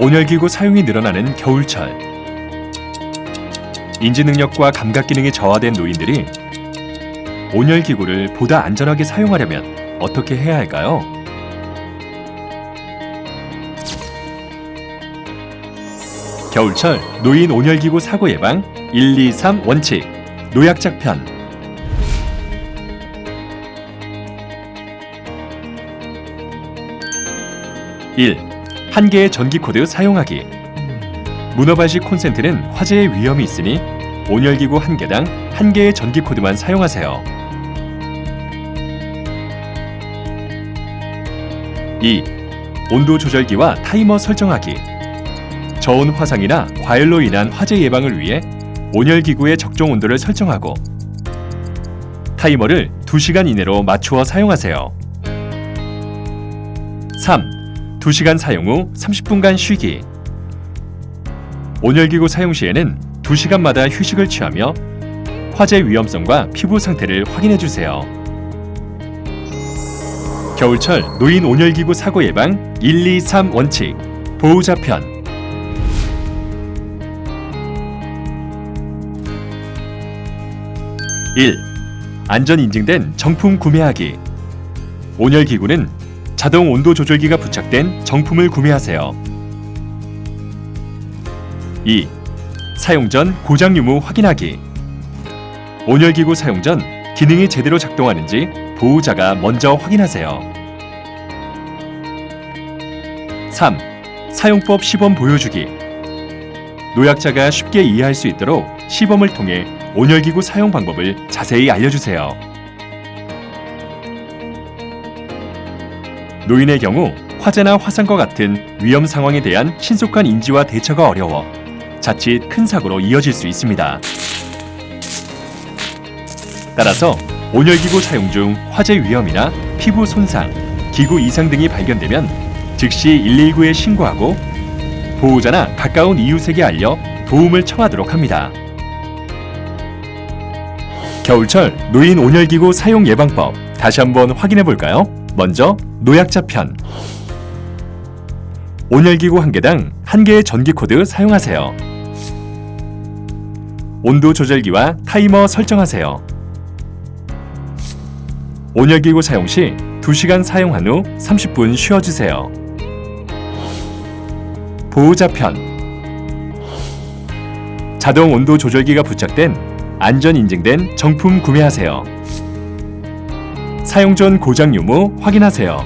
온열기구 사용이 늘어나는 겨울철. 인지능력과 감각 기능이 저하된 노인들이 온열기구를 보다 안전하게 사용하려면 어떻게 해야 할까요? 겨울철 노인 온열기구 사고 예방 1, 2, 3 원칙. 노약자 편. (1) 한 개의 전기 코드 사용하기 문어발식 콘센트는 화재의 위험이 있으니 온열기구 한 개당 한 개의 전기 코드만 사용하세요. 2. 온도 조절기와 타이머 설정하기. 저온 화상이나 과열로 인한 화재 예방을 위해 온열기구의 적정 온도를 설정하고 타이머를 2시간 이내로 맞추어 사용하세요. 3. 2시간 사용 후 30분간 쉬기. 온열기구 사용 시에는 2시간마다 휴식을 취하며 화재 위험성과 피부 상태를 확인해 주세요. 겨울철 노인 온열기구 사고 예방 1, 2, 3 원칙 보호자 편 (1) 안전 인증된 정품 구매하기 온열 기구는 자동 온도 조절기가 부착된 정품을 구매하세요. 2. 사용 전 고장 유무 확인하기. 온열기구 사용 전 기능이 제대로 작동하는지 보호자가 먼저 확인하세요. 3. 사용법 시범 보여주기. 노약자가 쉽게 이해할 수 있도록 시범을 통해 온열기구 사용 방법을 자세히 알려주세요. 노인의 경우 화재나 화상과 같은 위험 상황에 대한 신속한 인지와 대처가 어려워 자칫 큰 사고로 이어질 수 있습니다. 따라서 온열기구 사용 중 화재 위험이나 피부 손상, 기구 이상 등이 발견되면 즉시 119에 신고하고 보호자나 가까운 이웃에게 알려 도움을 청하도록 합니다. 겨울철 노인 온열기구 사용 예방법 다시 한번 확인해 볼까요? 먼저 노약자 편 온열기구 한 개당 한 개의 전기 코드 사용하세요. 온도 조절기와 타이머 설정하세요. 온열기구 사용 시 2시간 사용한 후 30분 쉬어주세요. 보호자 편 자동 온도 조절기가 부착된 안전 인증된 정품 구매하세요. 사용 전 고장 유무 확인하세요.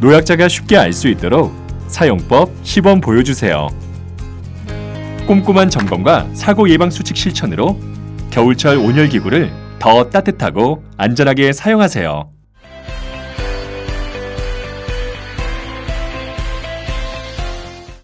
노약자가 쉽게 알 수 있도록 사용법 시범 보여주세요. 꼼꼼한 점검과 사고 예방 수칙 실천으로 겨울철 온열 기구를 더 따뜻하고 안전하게 사용하세요.